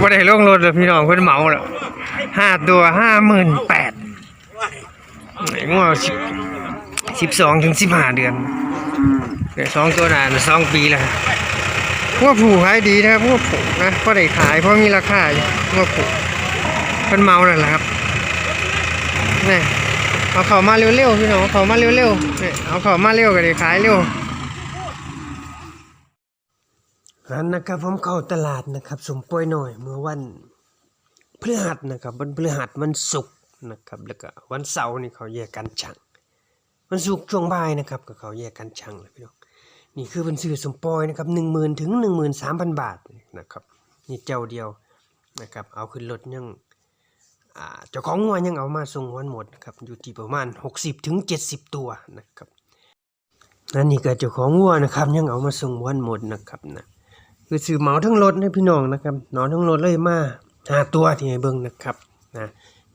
บ่ได้ลงรถเลยพี่น้องเพิ่นเหมาแล้วห้าตัวห้าหมื่นแปดงวสิสิบสองถึงสิบห้าเดือนเดี๋ยวสองตัวนาสองปีแล้วงวผูกขายดีนะครับงวผูกนะก็ได้ขายเพราะมีราคาอยู่งวผูเพิ่นเมาแล้วล่ะครับนี่เอาเขามาเร็วๆพี่น้องเอาเขามาเร็วๆนี่เอาเขามาเร็วก็ได้ขายเร็ว นั้นนะครับผมเข้าตลาดนะครับสมป่วยหน่อย เมื่อวันพฤหัสนะครับวันพฤหัสวันศุกร์นะครับแล้วก็วันเสาร์นี่เขาแยกกันชังวันศุกร์ช่วงบ่ายนะครับก็เขาแยกกันชังเลยพี่น้องนี่คือเป็นซื้อสมปอยนะครับหนึ่งหมื่นถึงหนึ่งหมื่นสามพันบาทนะครับนี่เจ้าเดียวนะครับเอาขึ้นรถยังเจ้าของงัวยังเอามาส่งวันหมดนะครับอยู่ที่ประมาณหกสิบถึงเจ็ดสิบตัวนะครับนั่นนี่ก็เจ้าของงัวนะครับยังเอามาส่งวันหมดนะครับนะ คือซื้อเหมาทั้งรถให้พี่น้องนะครับนอนทั้งรถเลยมาหาตัวที่ให้เบิ่งนะครับนะ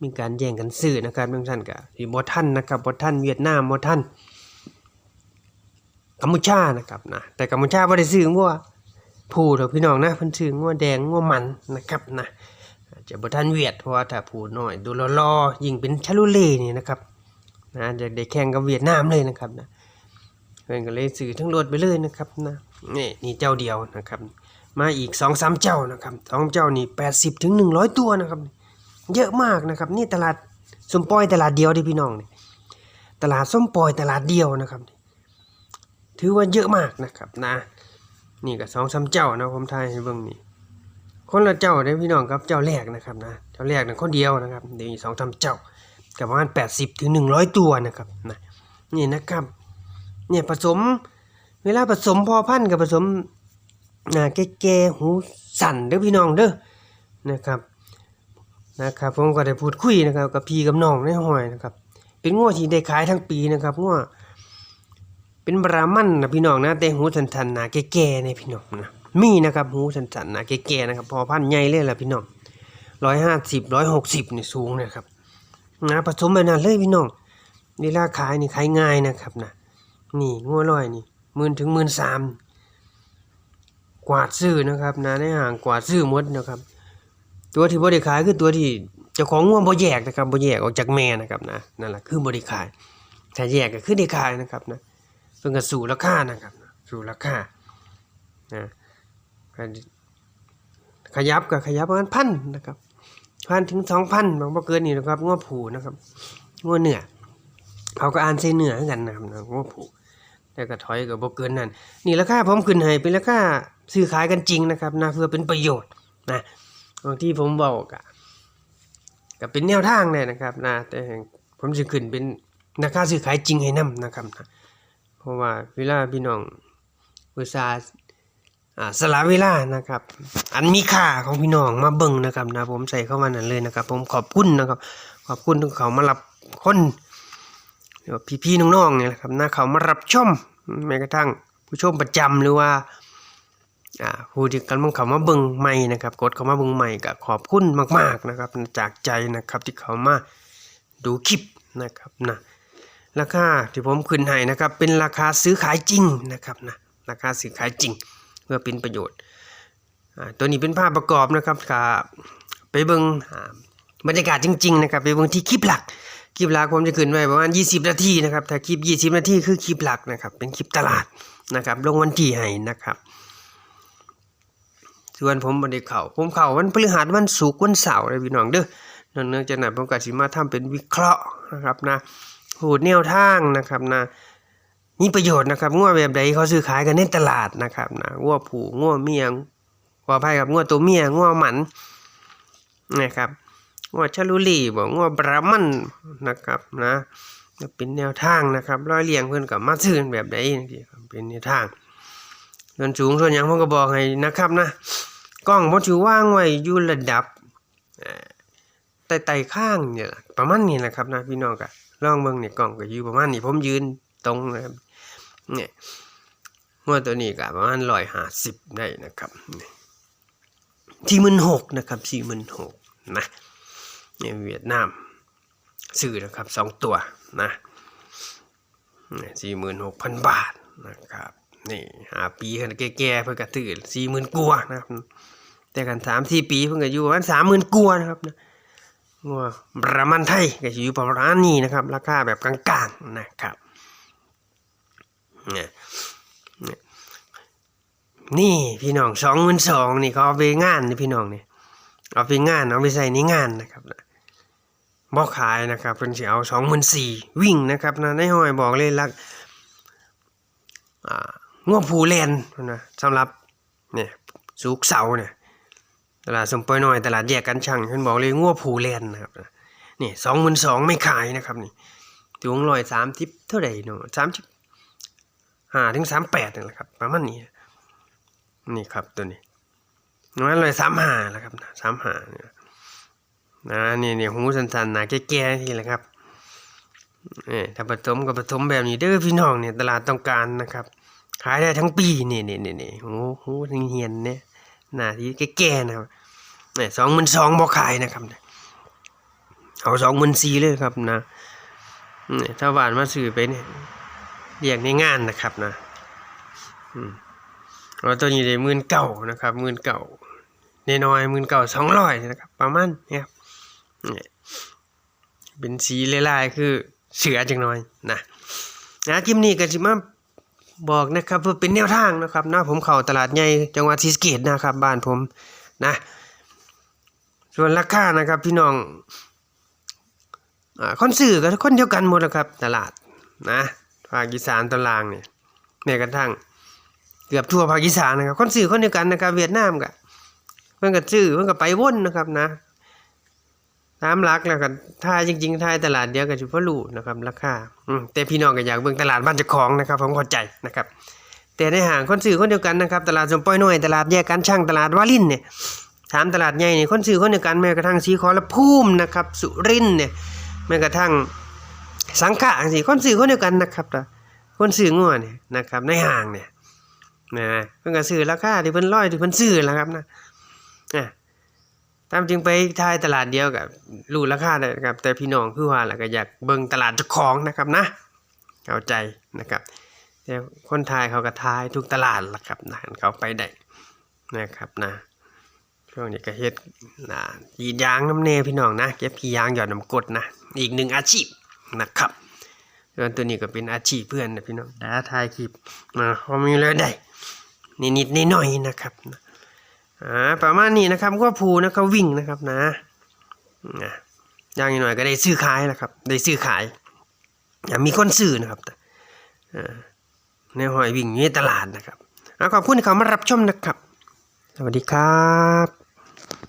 มีการแย่งกันซื้อนะครับบางท่านก็ที่บ่ทันนะครับบ่ทันเวียดนามบ่ทันกัมพูชานะครับนะแต่กัมพูชาบ่ได้ซื้องัวผู้ดอกพี่น้องนะพิ่นซื้องัวแดงงัวมันนะครับนะจะบ่ทันเวียดเพราะว่าถ้าผู้น้อยดูรอๆยิ่งเป็นชาลูเล่นี่นะครับนะจะได้แข่งกับเวียดนามเลยนะครับนะเพิ่นก็เลยซื้อทั้งรถไปเลยนะครับนะนี่นี่เจ้าเดียวนะครับ มาอีกสองสามเจ้านะครับสองเจ้านี่แปดสิบถึงหนึ่งร้อยตัวนะครับ เยอะมากนะครับ นี่ตลาดส้มปลอยตลาดเดียวดิพี่น้องนี่ตลาดส้มปลอยตลาดเดียวนะครับ ถือว่าเยอะมากนะครับนะ นี่ก็สองสามเจ้านะผมทายให้เบิ่งนี่คนละเจ้าเด้พี่น้องครับเจ้าแรกนะครับนะเจ้าแรกนะคนเดียวนะครับเดี๋ยวอีกสองสามเจ้ากับประมาณแปดสิบถึงหนึ่งร้อยตัวนะครับนะนี่นะครับ เนี่ยผสม เวลาผสมพอพันกับผสม นะแก่ๆหูสั่นเด้อพี่น้องเด้อนะครับนะครับผมก็ได้พูดคุยนะครับกับพี่กับน้องในห้อยนะครับ เป็นงัวที่ได้ขายทั้งปีนะครับงัวเป็นบรามันนะพี่น้องนะแต่หูสันๆหนาแก่ๆในพี่น้องนะมีนะครับหูสันๆหนาแก่ๆนะครับพอพันใหญ่เลยล่ะพี่น้องร้อยห้าสิบร้อยหกสิบนี่สูงนะครับนะผสมไปนานเลยพี่น้องนี่ราคานี่ขายง่ายนะครับนะนี่งัวร้อยนี่หมื่นถึงหมื่นสาม กวาดซื้อนะครับนะในห่างกวาดซื้อมดนะครับ ตัวที่บริขายคือตัวที่เจ้าของง่วงบ่แยกนะครับบ่แยกออกจากแม่นะครับนะนั่นแหละคือบริขายถ้าแยกก็คือได้ขายนะครับนะเพิ่นก็สู่ราคานะครับ สู่ราคานะขยับก็ขยับประมาณพันนะครับพันถึงสองพันบางบ่เกินนี่นะครับง่วผูนะครับง่วเหนือเขาก็อ่านใส่เนือเหมือกันนะครับนะง่วผูแต่ก็ถอยก็บ่เกินนั่นนี่ราคาผมขึ้นให้เป็นราคา ซื้อขายกันจริงนะครับนะเพื่อเป็นประโยชน์นะบางที่ผมบอกอะก็เป็นแนวทางเลยนะครับนะแต่ผมจะขึ้นเป็นราคาซื้อขายจริงให้นํนะครับนะเพราะว่าเวลาพี่น้องอุตสาห์อ่าสละเวลานะครับ อันมีค่าของพี่น้องมาเบิ่งนะครับนะผมใส่เข้ามานั่นเลยนะครับ ผมขอบคุณนะครับ ขอบคุณที่เขามารับคนหรือพี่ๆน้องๆเนี่ยนะครับนะเขามารับชมแม้กระทั่งผู้ชมประจำหรือว่า ผู้ที่กำลังเข้ามาเบิ่งใหม่นะครับ กดเข้ามาเบิ่งใหม่ก็ขอบคุณมาก ๆนะครับ จากใจนะครับที่เขามาดูคลิปนะครับนะราคาที่ผมขึ้นให้นะครับ เป็นราคาซื้อขายจริงนะครับนะราคาซื้อขายจริง เพื่อเป็นประโยชน์อ่าตัวนี้เป็นภาพประกอบนะครับกับไปเบิ่งอ่าบรรยากาศจริง ๆ นะครับไปเบิ่งที่คลิปหลักคลิปหลักผมจะขึ้นไว้ประมาณ 20 นาทีนะครับถ้าคลิป 20 นาทีคือคลิปหลักนะครับเป็นคลิปตลาดนะครับลงวันที่ให้นะครับ ส่วนผมบันไดเข่าผมเข่าวันพฤหัสวันศุกร์วันเสาร์เลยพี่น้องเด้อเนื่องจากนั้นผมก็สิมาทำเป็นวิเคราะห์นะครับนะหูดแนวทางนะครับนะมีประโยชน์นะครับงัวแบบใดเขาซื้อขายกันในตลาดนะครับนะงัวผูงัวเมียงขออภัยครับงัวตัวเมียงัวหมันนะครับงัวชาลูลี่บอกงัวบรามันนะครับนะเป็นแนวทางนะครับร้อยเรียงเพื่อนกับมาซื้อแบบใดนี่เป็นแนวทาง ส่วนสูงส่วนหยังผมก็บอกให้นะครับนะกล้องผมถือว่างไว้อยู่ระดับไต่ไต่ข้างเนี่ยล่ะประมาณนี้แหละครับนะพี่น้องก็ลองเบิ่งเนี่ยกล้องก็อยู่ประมาณนี้ผมยืนตรงนะครับเนี่ยงัวตัวนี้ก็ประมาณร้อยห้าสิบได้นะครับสี่หมื่นหกนะครับสี่หมื่นหกนะในเวียดนามซื้อนะครับสองตัวนะสี่หมื่นหกพันบาทนะครับ นี่หาปีขนแก่ๆเพื่อกระตือสี่หมื่นกัวนะครับ แต่กันสามสี่ปีเพิ่นก็อยู่ประมาณสามหมื่นกัวนะครับงัวประมาณไทยก็สิอยู่ประมาณนี้นะครับ ราคาแบบกลางๆนะครับเนี่ยเนี่ยนี่พี่น้องสองหมื่นสองนี่เขาเอาไปงานนี่พี่น้องเนี่ยเอาไปงานเอาไปใส่ในงานนะครับบ่ขายนะครับเพิ่นสิเอาสองหมื่นสี่วิ่งนะครับนะในห้อยบอกเลยลักอ่า งัวผูแลนนนะสำหรับเนี่ยสุกเสาเนี่ยตลาดสมปอยน้อยตลาดแยกกันช่างเพิ่นบอกเลยงัวผูแลนนะครับนี่สองหมื่นสองไม่ขายนะครับนี่ถึงร้อยสามสิบเท่าไหร่เนาะสามสิบห้าถึงสามแปดนี่แหละครับประมาณนี้นี่ครับตัวนี้น้อยร้อยสามห้าแล้วครับสามห้าเนี่ยนะนี่นี่หูสันๆหนาแก่ๆนี่แหละครับนี่ถ้าผสมกับผสมแบบนี้เด้อพี่น้องเนี่ยตลาดต้องการนะครับ ขายได้ทั้งปีนี่นี่นี่นี่หูหูเหียนเนี่ยหน้าที่แก่ๆนะครับเนี่ยสองหมื่นสองบอขายนะครับเอาสองหมื่นสี่เลยครับนะเนี่ยถ้าหวานมาซื้อไปเนี่ยเรียกในงานนะครับนะอืมเอาตัวนี้ได้หมื่นเก่านะครับหมื่นเก่าน้อยหมื่นเก่าสองร้อยนะครับ ประมาณเนี่ยเนี่ยเป็นสีลายๆคือเสือจังน้อยนะนะคลิปนี้ก็สิมา บอกนะครับเพื่อเป็นแนวทางนะครับนะผมเข้าตลาดใหญ่จังหวัดศรีสะเกษนะครับบ้านผมนะ ส่วนราคานะครับพี่น้องอ่าคนสื่อก็คนเดียวกันหมดนะครับ ตลาดนะภาคอีสานตอนล่างเนี่ยแม้กระทั่งเกือบทั่วภาคอีสานนะครับคนสื่อคนเดียวกันนะครับ เวียดนามก็เพิ่อนก็ซื้อเพิ่อนก็ไปว่นนะครับนะ ตามหลักแล้วก็ถ้าจริงๆถ้าตลาดเดียวกันสิบ่รู้นะครับราคาอืมแต่พี่น้องก็อยากเบิ่งตลาดบ้านเจ้าของนะครับผมเข้าใจนะครับแต่ในห้างคนซื้อคนเดียวกันนะครับตลาดสมป้อยน้อยตลาดแยกกันช่างตลาดวารินเนี่ยถามตลาดใหญ่เนี่ยคนซื้อคนเดียวกันแม้กระทั่งสีขอละภูมินะครับสุรินเนี่ยแม้กระทั่งสังขะสิคนซื้อคนเดียวกันนะครับคนซื้องัวเนี่ยนะครับในห้างเนี่ยนะเพิ่นก็ซื้อราคาที่เพิ่นร้อยที่เพิ่นซื้อแล้วครับนะอะ ตามจริงไปทายตลาดเดียวกับรู้ราคาได้นะครับ แต่พี่น้องคือว่าแหละก็อยากเบิ่งตลาดเจ้าของนะครับนะเข้าใจนะครับ แต่คนไทยเขาก็ทายทุกตลาดละครับนะเขาไปได้นะครับนะช่วงนี้ก็เฮ็ดนะยีดยางน้ำเนพี่น้องนะเก็บขี้ยางหยอดน้ำกดนะอีกหนึ่งอาชีพนะครับส่วนตัวนี้ก็เป็นอาชีพเพื่อนนะพี่น้องดาทายคลิปมาเขามีเลยได้นิดๆหน่อยๆนะครับนะ อ่าประมาณนี้นะครับก็ผูนะครับวิ่งนะครับนะอย่างหน่อยก็ได้ซื้อขายแล้วครับ ได้ซื้อขายอย่ามีคนซื้อนะครับในหอยวิ่งอยู่ในตลาดนะครับขอบคุณที่เขามารับชมนะครับ สวัสดีครับ